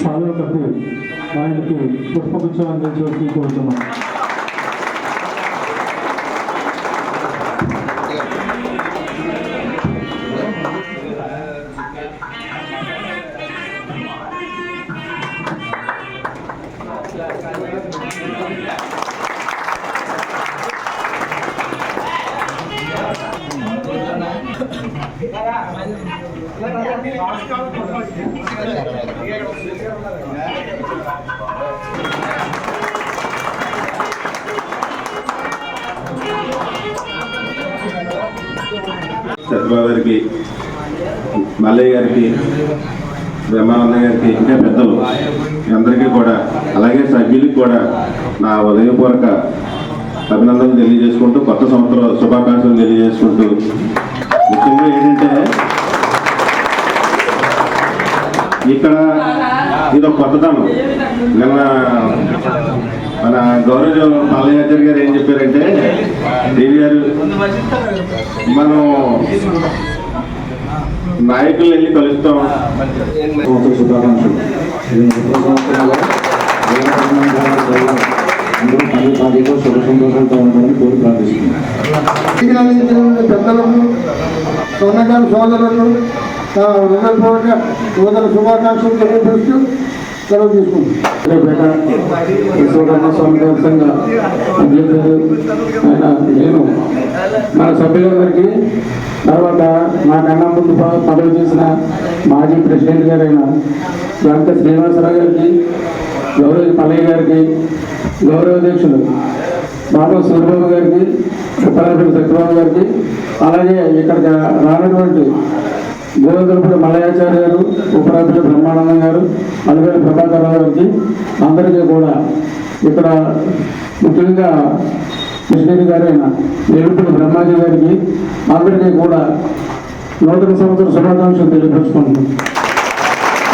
సాల్వ కప్పి ఆయనకి పుష్పగుచ్చం అందించవలసి కోరుతున్నాం చంద్రబాబు గారికి మల్లయ్య గారికి బ్రహ్మానంద గారికి ఇంకా పెద్దలు అందరికీ కూడా అలాగే సభ్యులకి కూడా నా ఉదయపూర్వక అభినందనలు తెలియజేసుకుంటూ కొత్త సంవత్సరం శుభాకాంక్షలు తెలియజేసుకుంటూ ముఖ్యంగా ఏంటంటే ఇక్కడ ఇది ఒక కొత్తదనం. నిన్న మన గౌరవ మల్లయాచారి గారు ఏం చెప్పారు? గారు మనం నాయకులు వెళ్ళి కలుస్తాం. శుభాకాంక్షలు అందరూ పది పదిలో శుభ సంతోషాలతో ఉండాలని కోరి ప్రార్థిస్తున్నాను అందించిన పెద్దలకు సోనగారి సోదరులకు నూతన శుభాకాంక్షలు తెలియపరుస్తూ సెలవు స్వామి దర్శనంగా పనిచేశారు ఆయన నేను మన సభ్యులందరికీ తర్వాత నాకన్నా ముందు పదవి చేసిన మాజీ ప్రెసిడెంట్ గారైన గంట శ్రీనివాసరావు గారికి గౌరవ పల్లయ్య గారికి గౌరవ అధ్యక్షులు బాబా సూర్యబాబు గారికి ఉత్తరాపల్లి సత్యబాబు గారికి అలాగే ఇక్కడ రానటువంటి గోవిందరపుడు మలయాచార్య గారు బ్రహ్మానందం గారు అలవేలి ప్రభాకర్ రావు గారికి అందరికీ కూడా ఇక్కడ ముఖ్యంగా కృష్ణుడి గారైన ఎలుపుడి బ్రహ్మాజీ గారికి అందరికీ కూడా నూతన సంవత్సర శుభాకాంక్షలు తెలియపరుచుకుంటున్నాం.